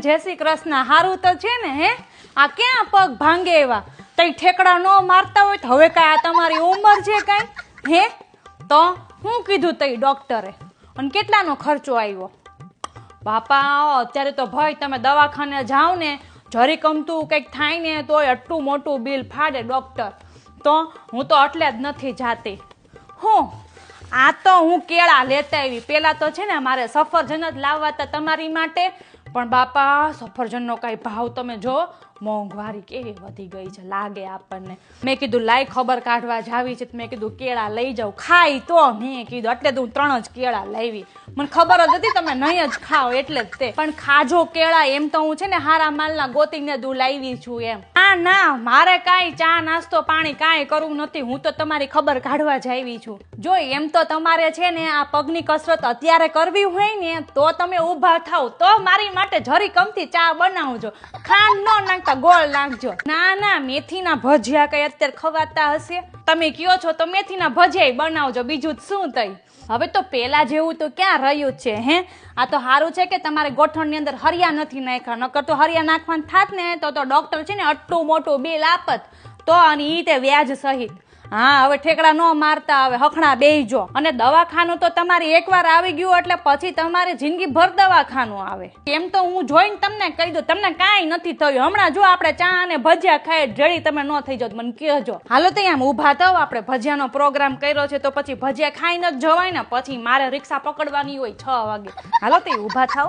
જય શ્રી કૃષ્ણ. હારું તો છે ને, હે? આ ક્યાં પગ ભાંગે એવા? તઈ ઠેકડા ન મારતા હોય તો હવે કાંઈ આ તમારી ઉંમર છે કાંઈ? હે? તો હું કીધું તઈ ડૉક્ટરે? અને કેટલાનો ખર્ચો આવ્યો? બાપા, અત્યારે તો ભાઈ તમે દવાખાને જાઓ ને, જરી કમતું કંઈક થાય ને તોય આટલું મોટું બિલ ફાડે ડોક્ટર. તો હું તો એટલે જ નથી જાતી. હું? આ તો હું કેળા લેતા આવી. પેલા તો છે ને, મારે સફરજન જ લાવવા હતા તમારી માટે. પણ બાપા સફરજનનો કાંઈ ભાવ તમે જો મોંઘવારી કેવી વધી ગઈ છે, લાગે આપણને. મેં કીધું લાઈ ખબર કાઢવા જાવી છે. મેં કીધું, કેળા લઈ જાઉં. ખાઈ તો મેં કીધું, એટલે હું ત્રણ જ કેળા લાવી. મને ખબર જ હતી, તમે નહીં જ ખાઓ. એટલે જ તે. પણ ખાજો કેળા એમ તો હું છે ને હારા માલના ગોતીને દૂધ લાવી છું એમ. આ ના, મારે કાંઈ ચા, નાસ્તો, પાણી કાંઈ કરવું નથી. હું તો તમારી ખબર કાઢવા જ આવી છું. જો એમ તો તમારે છે ને આ પગની કસરત અત્યારે કરવી હોય ને, તો તમે ઊભા થાવ તો મારી માટે જરી કમથી ચા બનાવજો. ખાંડ ન નાખતા. ગોળ નાખજો. ના ના, મેથીના ભજીયા કઈ અત્યારે ખવાતા હશે? તમે કયો છો તો મેથીના ભજીયા બનાવજો, બીજું શું થઈ હવે તો પેલા જેવું તો ક્યાં રહ્યું છે, હે? આ તો સારું છે કે તમારે ગોઠણની અંદર હરિયા નથી નાખ્યા, નકર તો હરિયા નાખવાનું થાત ને, તો તો ડોક્ટર છે ને આટલું મોટું બિલ આપત. તો અને ઈ તે વ્યાજ સહિત. હા, હવે ઠેકડા ન મારતા હવે હખણા બેહીજો અને દવાખાનું તો તમારી એકવાર આવી ગયું એટલે પછી તમારે જિંદગી ભર દવાખાનું આવે. એમ તો હું જોઈને તમને કહી દઉં, તમને કાંઈ નથી થયું. હમણાં જો આપણે ચા અને ભજીયા ખાઈ જડી તમે ન થઈ જાવ મને કહેજો. હાલો તો આમ ઊભા થાવ આપણે ભજીયાનો પ્રોગ્રામ કર્યો છે તો પછી ભજીયા ખાઈને જ જવાય ને, પછી મારે રિક્ષા પકડવાની હોય છ વાગે. હાલો તો ઊભા થાવ